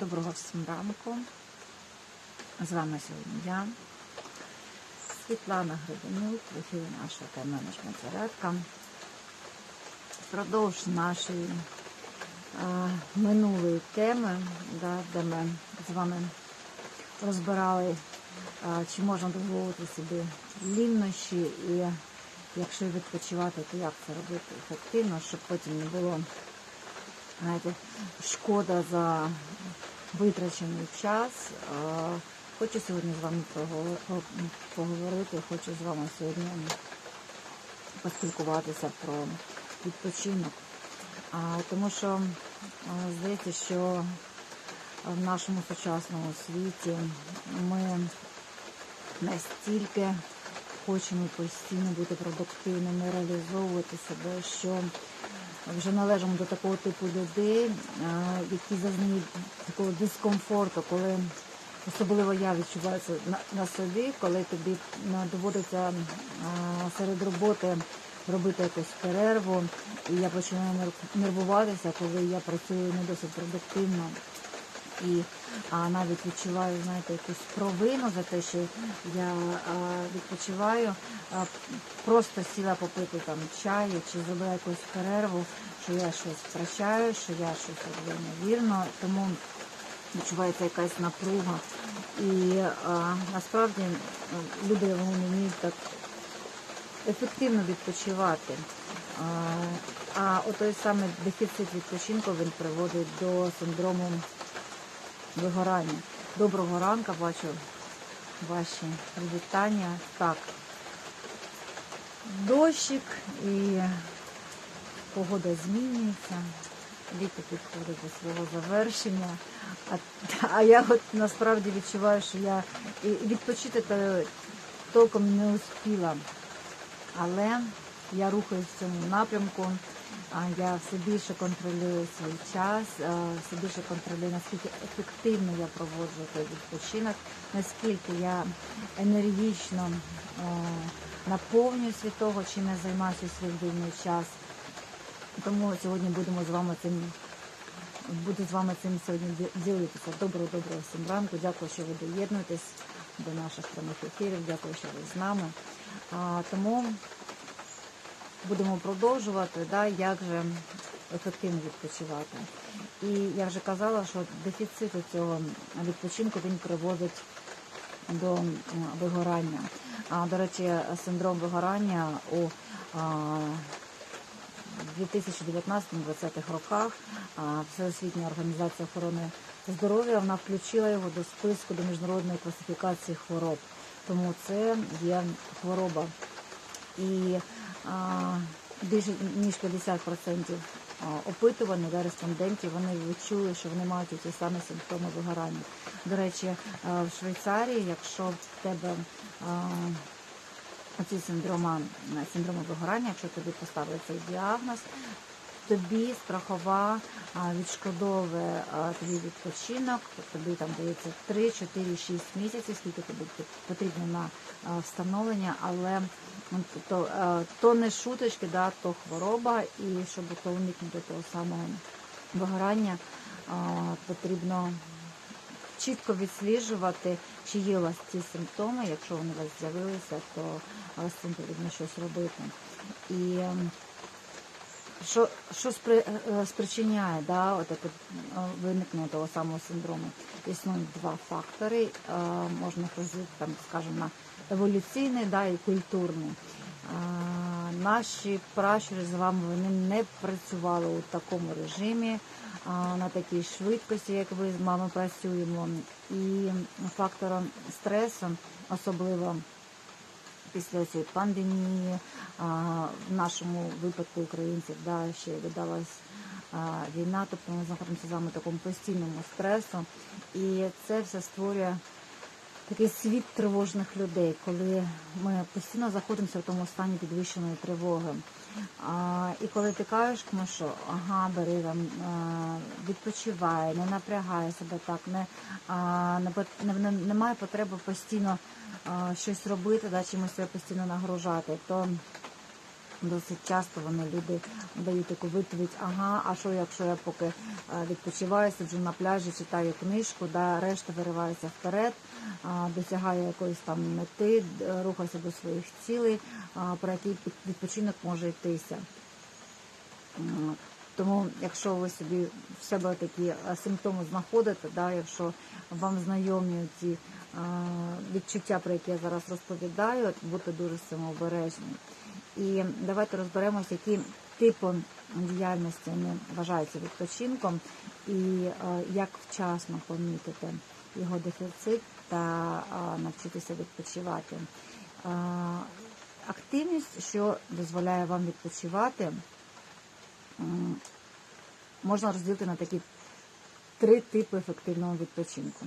Доброго всім ранку. З вами сьогодні я, Світлана Гребенюк, в ефірі наша тайм-менеджмент зарядка. Впродовж нашої а, минулої теми, да, де ми з вами розбирали, а, чи можна дозволити собі ліннощі, і якщо відпочивати, то як це робити ефективно, щоб потім не було знаєте, шкода за витрачений час. Хочу сьогодні з вами поговорити, хочу з вами сьогодні поспілкуватися про відпочинок. Тому що здається, що в нашому сучасному світі ми настільки хочемо постійно бути продуктивними, реалізовувати себе, що вже належимо до такого типу людей, е, які зазнають такого дискомфорту, коли особливо я відчуваю це на, собі, коли тобі е, доводиться е, серед роботи робити якусь перерву, і я починаю нер- нервуватися, коли я працюю не досить продуктивно. І а, навіть відчуваю, знаєте, якусь провину за те, що я а, відпочиваю, а, просто сіла попити там чаю чи зробила якусь перерву, що я щось втрачаю, що я щось роблю невірно, тому відчувається якась напруга. І а, насправді люди вони вміють так ефективно відпочивати. А, а отой саме дефіцит відпочинку він приводить до синдрому вигорання. Доброго ранка, бачу ваші привітання. Так, дощик і погода змінюється, літо підходить до свого завершення. А, а я от насправді відчуваю, що я відпочити то толком не успіла. Але я рухаюсь в цьому напрямку. Я все більше контролюю свій час, все більше контролюю, наскільки ефективно я проводжу той відпочинок, наскільки я енергічно е, наповнююсь від того, чим я займаюся свій вільний час. Тому сьогодні будемо з вами цим буду з вами цим сьогодні ді- ділитися. Доброго, доброго всім ранку. Дякую, що ви доєднуєтесь до наших прямих ефірів. Дякую, що ви з нами. Тому будемо продовжувати, да, як же ефективно відпочивати. І я вже казала, що дефіцит цього відпочинку він приводить до вигорання. А, до речі, синдром вигорання у а, 2019-2020 роках Всеосвітня організація охорони здоров'я вона включила його до списку до міжнародної класифікації хвороб. Тому це є хвороба. І більше ніж 50% а, опитуваних да, респондентів вони відчули, що вони мають ті самі симптоми вигорання. До речі, в Швейцарії, якщо в тебе оці синдрома, синдроми вигорання, якщо тобі поставили цей діагноз, тобі страхова відшкодовує твій відпочинок, тобі там дається 3, 4, 6 місяців, скільки тобі потрібно на встановлення, але то, то не шуточки, да, то хвороба, і щоб то уникнути того самого вигорання, потрібно чітко відсліджувати, чи є у вас ці симптоми. Якщо вони у вас з'явилися, то з цим потрібно щось робити. І що, що спри, е, спричиняє да, от е, виникнення того самого синдрому? Існують два фактори. Можна їх там, скажімо, на еволюційний да, і культурний. Наші пращури з вами вони не працювали у такому режимі, на такій швидкості, як ви з вами працюємо. І фактором стресу, особливо після цієї пандемії, в нашому випадку українців, да, ще додалась війна, тобто ми знаходимося з вами в такому постійному стресу. І це все створює такий світ тривожних людей, коли ми постійно знаходимося в тому стані підвищеної тривоги. А, і коли ти кажеш, ну що, ага, бери там, відпочивай, не напрягай себе так, не, а, не, не, не, немає потреби постійно а, щось робити, да, чимось себе постійно нагружати, то Досить часто вони люди дають таку відповідь, ага, а що якщо я поки е, відпочиваю, сиджу на пляжі, читаю книжку, да, решта виривається вперед, а, досягає якоїсь там мети, рухається до своїх цілей, про який відпочинок може йтися. Тому, якщо ви собі в себе такі е, симптоми знаходите, да, якщо вам знайомі ці е, відчуття, про які я зараз розповідаю, будьте дуже з цим обережні. І давайте розберемося, які типи діяльності вони вважаються відпочинком, і е, як вчасно помітити його дефіцит та е, навчитися відпочивати. Е, Активність, що дозволяє вам відпочивати, можна розділити на такі три типи ефективного відпочинку.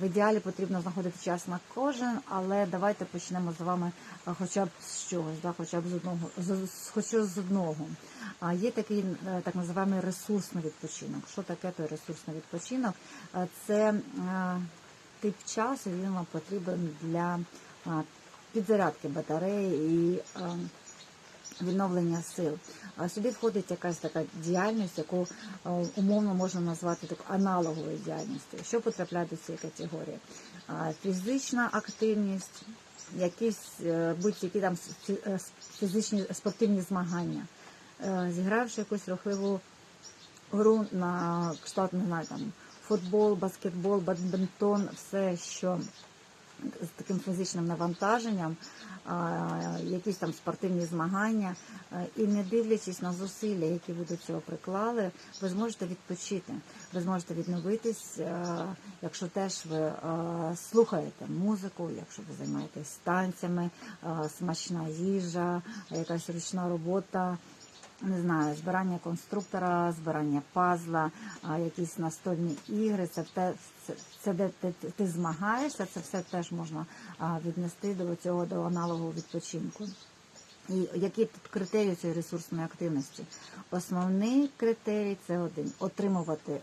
В ідеалі потрібно знаходити час на кожен, але давайте почнемо з вами хоча б з чогось, да, хоча б з одного, з, хоча з одного. А є такий е, так називаємо ресурсний відпочинок. Що таке той ресурсний відпочинок? Це е, тип часу, він вам потрібен для підзарядки батареї і е, відновлення сил. А сюди входить якась така діяльність, яку е, умовно можна назвати так аналоговою діяльністю. Що потрапляє до цієї категорії? Фізична активність, якісь е, будь-які там е, фізичні спортивні змагання. Зігравши якусь рухливу гру на кшталт, не знаю, там футбол, баскетбол, бадмінтон, все, що з таким фізичним навантаженням, якісь там спортивні змагання, і не дивлячись на зусилля, які ви до цього приклали, ви зможете відпочити, ви зможете відновитись, якщо теж ви слухаєте музику, якщо ви займаєтесь танцями, смачна їжа, якась ручна робота не знаю, збирання конструктора, збирання пазла, якісь настольні ігри. Це те, це, це де ти, ти- змагаєшся, це все теж можна віднести до цього до аналогу відпочинку. І які тут критерії цієї ресурсної активності? Основний критерій це один отримувати е,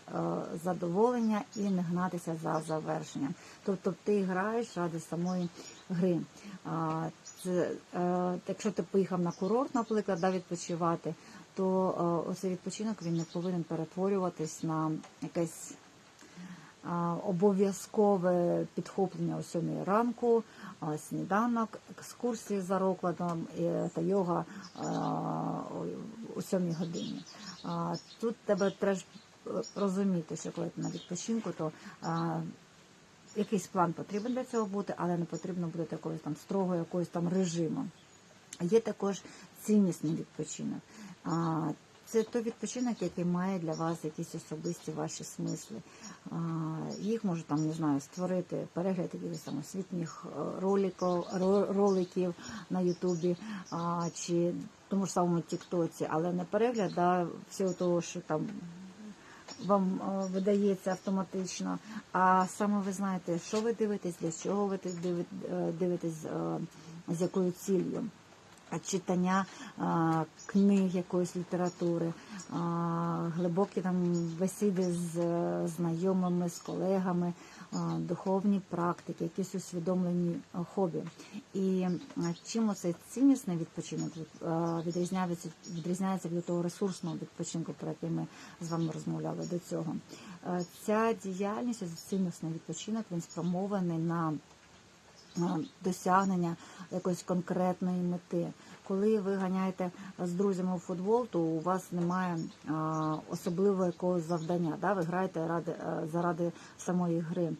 задоволення і не гнатися за завершенням. Тобто ти граєш ради самої гри. А, це, е, якщо ти поїхав на курорт, наприклад, да, відпочивати, то е, оцей відпочинок він не повинен перетворюватись на якесь обов'язкове підхоплення о 7 ранку, сніданок, екскурсії за розкладом е, та йога о 7 годині. Тут тебе треба е, розуміти, що коли ти на відпочинку, то якийсь план потрібен для цього бути, але не потрібно буде такого там строго якогось там режиму. Є також ціннісний відпочинок. Це той відпочинок, який має для вас якісь особисті ваші смисли. Їх може там не знаю створити перегляд якихось там освітніх е, роликів, на Ютубі чи тому ж самому Тіктоці, але не перегляд да, всього того, що там вам е, видається автоматично. А саме ви знаєте, що ви дивитесь, для чого ви е, дивитесь, з якою ціллю. Читання книг якоїсь літератури, глибокі там бесіди з е, знайомими, з колегами, духовні практики, якісь усвідомлені а, хобі. І а, чим оцей ціннісний відпочинок відрізняється, відрізняється від того ресурсного відпочинку, про який ми з вами розмовляли до цього. Е, Ця діяльність, ціннісний відпочинок, він спрямований на е, досягнення якоїсь конкретної мети. Коли ви ганяєте з друзями у футбол, то у вас немає особливого якогось завдання. Да? Ви граєте ради, е, заради самої гри.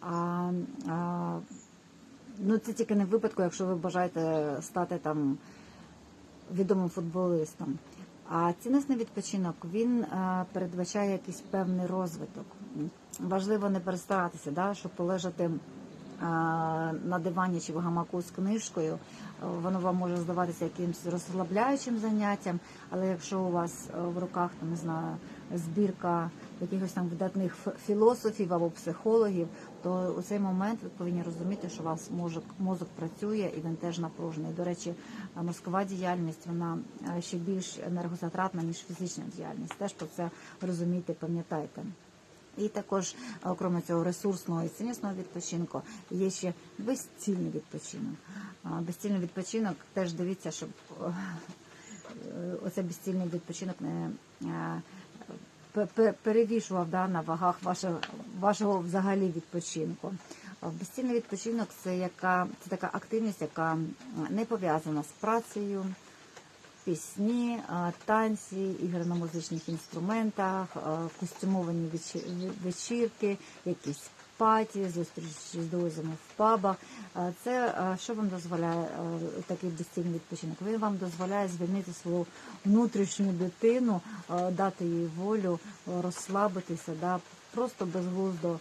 А, а, ну, це тільки не в випадку, якщо ви бажаєте стати там відомим футболистом. А цінностний відпочинок він е, передбачає якийсь певний розвиток. Важливо не перестаратися, да, щоб полежати на дивані чи в гамаку з книжкою. е, Воно вам може здаватися якимось розслабляючим заняттям, але якщо у вас е, в руках там, не знаю, збірка якихось там видатних філософів або психологів, то у цей момент ви повинні розуміти, що у вас мозок, мозок працює і він теж напружений. До речі, е, мозкова діяльність вона е, ще більш енергозатратна, ніж фізична діяльність. Теж про це розумійте, пам'ятайте. І також, е, окрім цього ресурсного і ціннісного відпочинку, є ще безцільний відпочинок. Безцільний відпочинок теж дивіться, щоб е, оце безцільний відпочинок не е, пе- пе- перевішував да, на вагах вашого, вашого взагалі відпочинку. Безцільний відпочинок це яка це така активність, яка не пов'язана з працею, пісні, танці, ігри на музичних інструментах, костюмовані вечірки, якісь паті, зустрічі з друзями в пабах. Це що вам дозволяє такий безцільний відпочинок? Він вам дозволяє звільнити свою внутрішню дитину, дати їй волю, розслабитися, да, просто безглуздо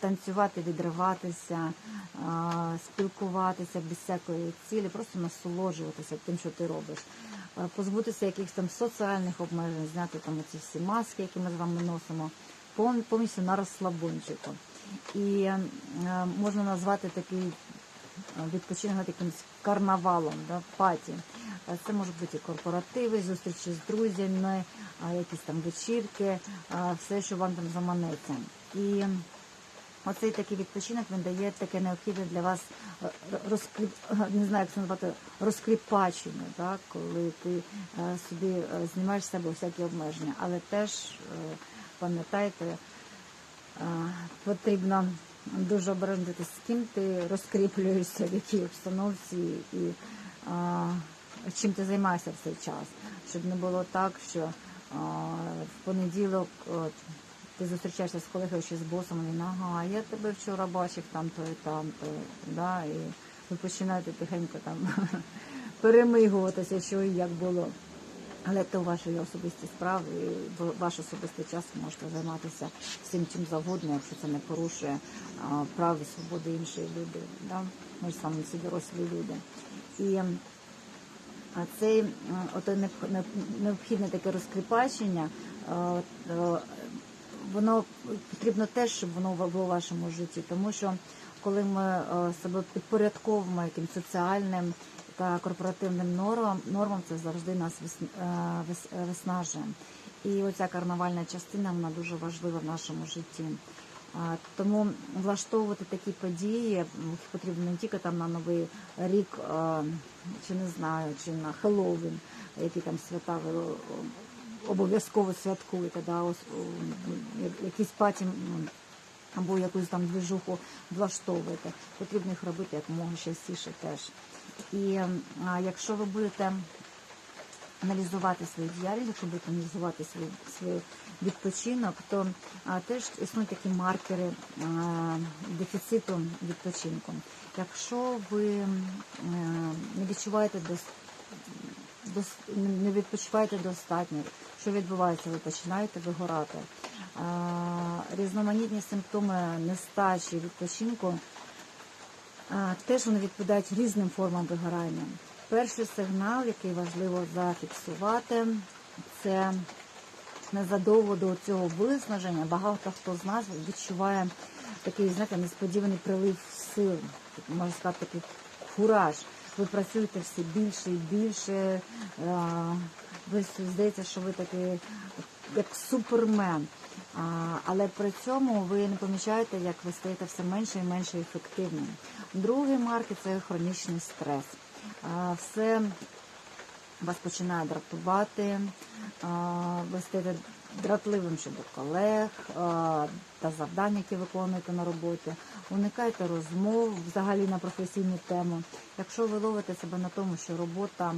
танцювати, відриватися, спілкуватися без всякої цілі, просто насолоджуватися тим, що ти робиш. Позбутися якихось там соціальних обмежень, зняти там ці всі маски, які ми з вами носимо, пов- повністю на розслабончику. І можна назвати такий відпочинок якимось карнавалом, да, паті. Це можуть бути корпоративи, зустрічі з друзями, якісь там вечірки, все, що вам там заманеться. І Оцей такий відпочинок він дає таке необхідне для вас е, розкріп... не знаю, як це назвати, розкріпачення, так? коли ти е, собі е, знімаєш з себе всякі обмеження. Але теж е, пам'ятайте, е, потрібно дуже обережно з ким ти розкріплюєшся, в якій обстановці і е, чим ти займаєшся в цей час. Щоб не було так, що е, в понеділок. Ти зустрічаєшся з колегою чи з босом, він, ага, я тебе вчора бачив там-то і там-то, да, і ви починаєте тихенько там перемигуватися, що і як було. Але це ваші особисті справи, і ваш особистий час можете займатися всім чим завгодно, якщо це не порушує прав і свободи іншої людини. Да? Ми ж з всі дорослі люди. І цей необхідне таке розкріпачення, воно потрібно теж, щоб воно було в вашому житті, тому що коли ми е, себе підпорядковуємо якимсь соціальним та корпоративним нормам, нормам це завжди нас е, е, виснажує. І оця карнавальна частина вона дуже важлива в нашому житті. Тому влаштовувати такі події потрібно не тільки там на Новий рік, чи не знаю, чи на Хеллоуін, які там свята обов'язково святкуєте, да, ось, якісь паті або якусь там движуху влаштовуєте. Потрібно їх робити якомога частіше теж. І а, якщо ви будете аналізувати свою діяльність, якщо будете аналізувати свій, свій відпочинок, то а, теж існують такі маркери а, дефіциту відпочинку. Якщо ви м, е, не відчуваєте дос, дос, не відпочиваєте достатньо, що відбувається, ви починаєте вигорати. Різноманітні симптоми нестачі відпочинку теж вони відповідають різним формам вигорання. Перший сигнал, який важливо зафіксувати, це незадовго до цього виснаження багато хто з нас відчуває такий, знаєте, несподіваний прилив сил, можна сказати, такий кураж. Ви працюєте все більше і більше. Ви здається, що ви такий як супермен. Але при цьому ви не помічаєте, як ви стаєте все менше і менше ефективним. Другий маркер це хронічний стрес. Все вас починає дратувати, ви стаєте дратливим щодо колег та завдань, які виконуєте на роботі. Уникайте розмов взагалі на професійну тему. Якщо ви ловите себе на тому, що робота,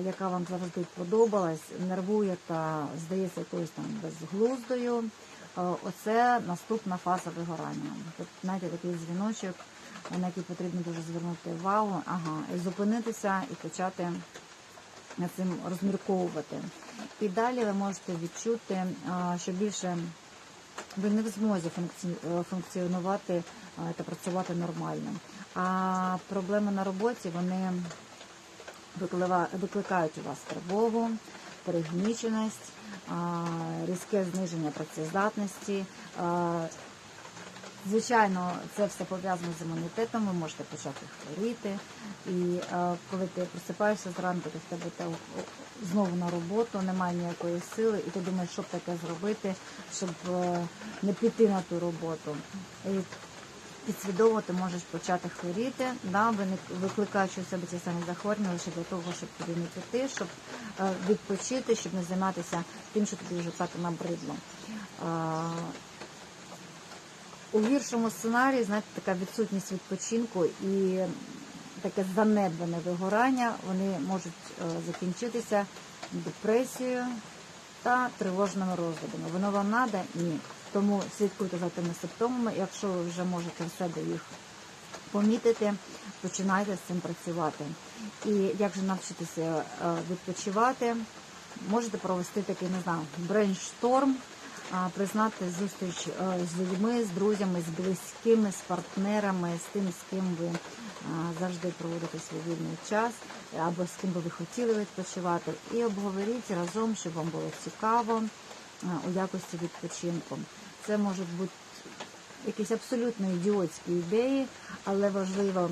яка вам завжди подобалась, нервує та здається якоюсь там безглуздою, оце наступна фаза вигорання. Тут, знаєте, такий дзвіночок, на який потрібно дуже звернути увагу, ага, і зупинитися і почати над цим розмірковувати. І далі ви можете відчути, що більше ви не в змозі е, функціонувати та працювати нормально. А проблеми на роботі вони викликають у вас тривогу, перегніченість, різке зниження працездатності. Звичайно, це все пов'язано з імунітетом, ви можете почати хворіти. І е, коли ти просипаєшся зранку, то в тебе те, знову на роботу, немає ніякої сили, і ти думаєш, що таке зробити, щоб е, не піти на ту роботу. І підсвідомо ти можеш почати хворіти, да, викликаючи у себе ці самі захворювання лише для того, щоб туди не піти, щоб е, відпочити, щоб не займатися тим, що тобі вже так набридло. У гіршому сценарії, знаєте, така відсутність відпочинку і таке занедбане вигорання, вони можуть е, закінчитися депресією та тривожними розладами. Воно вам надо? Ні. Тому слідкуйте за тими симптомами. Якщо ви вже можете в себе їх помітити, починайте з цим працювати. І як же навчитися е, відпочивати, можете провести такий, не знаю, брейншторм, признати зустріч е, з людьми, з друзями, з близькими, з партнерами, з тим, з ким ви завжди проводите свій вільний час, або з ким би ви хотіли відпочивати, і обговоріть разом, щоб вам було цікаво у якості відпочинку. Це можуть бути якісь абсолютно ідіотські ідеї, але важливо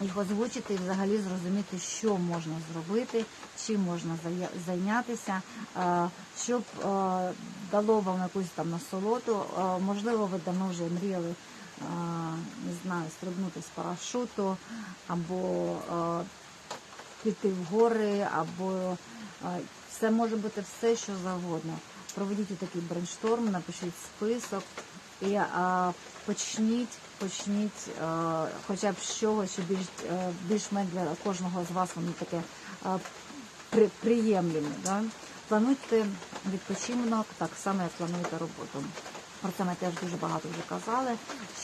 їх озвучити і взагалі зрозуміти, що можна зробити, чим можна зайнятися, е, щоб е, дало вам якусь там насолоду. Е, Можливо, ви давно вже мріяли, не знаю, стрибнути з парашуту або піти в гори, або це може бути все, що завгодно. Проведіть такий брейншторм, напишіть список і почніть, почніть а, хоча б з чогось, що більш е, більш-менш для кожного з вас воно таке а, при, приємлеме. Да? Плануйте відпочинок так само, як плануєте роботу. Про це ми теж дуже багато вже казали.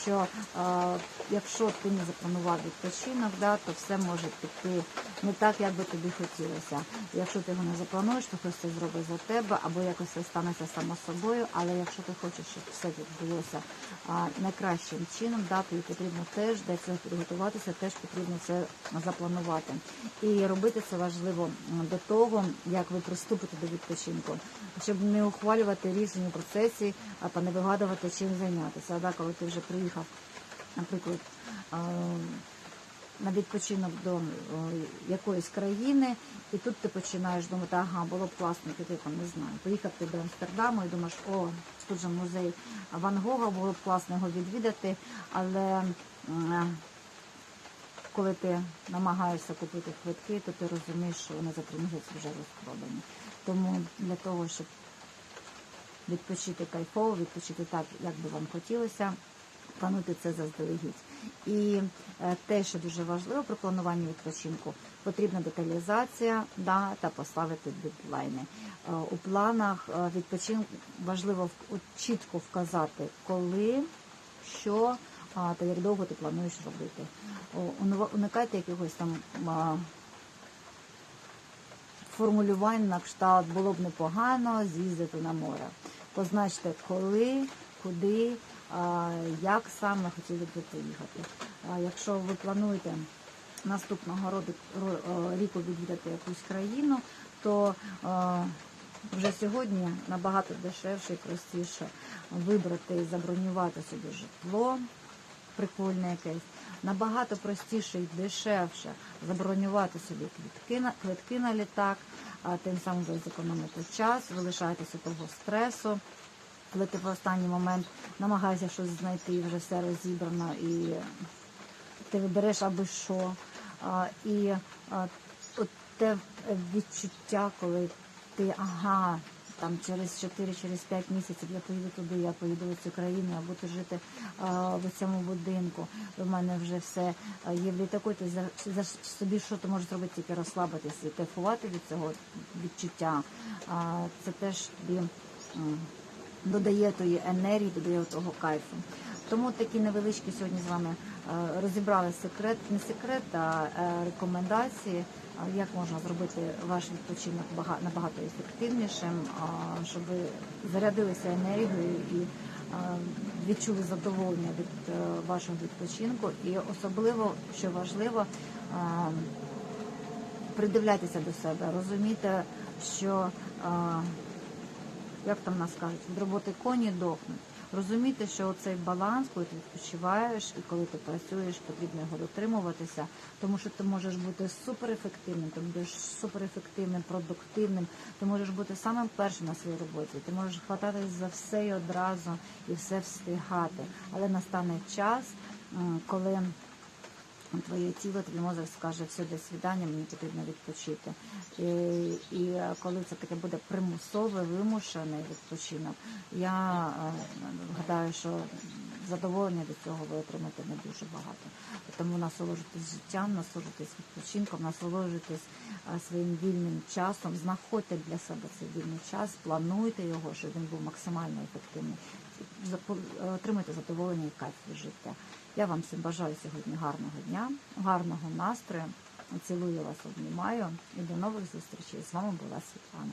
Що е, якщо ти не запланував відпочинок, да, то все може піти не так, як би тобі хотілося. Якщо ти його не заплануєш, то хтось це зробить за тебе, або якось це станеться само собою. Але якщо ти хочеш, щоб все відбулося а, найкращим чином, да, тобі потрібно теж до цього підготуватися, теж потрібно це запланувати. І робити це важливо до того, як ви приступите до відпочинку, щоб не ухвалювати рішення у процесі, а та не вигадувати, чим зайнятися. А Да, коли ти вже приїхав, наприклад, на відпочинок до е, якоїсь країни, і тут ти починаєш думати, ага, було б класно піти там, не знаю, поїхати до Амстердаму і думаєш, о, тут же музей Ван Гога, було б класно його відвідати, але коли ти намагаєшся купити квитки, то ти розумієш, що вони за три місяці вже розпродані. Тому для того, щоб відпочити кайфово, відпочити так, як би вам хотілося, плануйте це заздалегідь. І е, те, що дуже важливо при плануванні відпочинку, потрібна деталізація да, та поставити дедлайни. Е, У планах е, відпочинку важливо чітко вказати, коли, що та як довго ти плануєш робити. Уникайте якихось там формулювань на кшталт було б непогано з'їздити на море. Позначте, коли, куди, як саме хотіли б поїхати. Якщо ви плануєте наступного роду ро- ріку відвідати якусь країну, то вже сьогодні набагато дешевше і простіше вибрати забронювати собі житло прикольне якесь. Набагато простіше і дешевше забронювати собі квитки на квитки на літак, а тим самим ви зекономите час, ви лишаєтеся того стресу. Коли ти в останній момент намагаєшся щось знайти, і вже все розібрано, і ти вибереш аби що. А, і а, от те відчуття, коли ти ага, там через 4 через 5 місяців я поїду туди, я поїду в цю країну, я буду жити а, в цьому будинку. У мене вже все є в літаку. Ти за, за собі що ти можеш зробити, тільки розслабитися і кайфувати від цього відчуття. А, це теж тобі. додає тої енергії, додає того кайфу. Тому такі невеличкі сьогодні з вами розібрали секрет, не секрет, а е, рекомендації, як можна зробити ваш відпочинок набагато ефективнішим, щоб ви зарядилися енергією і відчули задоволення від е, вашого відпочинку. І особливо, що важливо, придивляйтеся до себе, розумійте, що як там нас кажуть, від роботи коні дохнуть. Розуміти, що цей баланс, коли ти відпочиваєш і коли ти працюєш, потрібно його дотримуватися, тому що ти можеш бути суперефективним, ти будеш суперефективним, продуктивним, ти можеш бути самим першим на своїй роботі, ти можеш хвататись за все і одразу і все встигати. Але настане час, коли твоє тіло, твій мозок скаже, все, до свідання, мені потрібно відпочити. І, і е, коли це таке буде примусовий, вимушений відпочинок, я е, гадаю, що задоволення від цього ви отримаєте не дуже багато. Тому насолоджуйтесь життям, насолоджуйтесь відпочинком, насолоджуйтесь е, своїм вільним часом, знаходьте для себе цей вільний час, плануйте його, щоб він був максимально ефективний. Запо- е, задоволення і кайф життя. Я вам всім бажаю сьогодні гарного дня, гарного настрою. Цілую вас, обнімаю і до нових зустрічей. З вами була Світлана.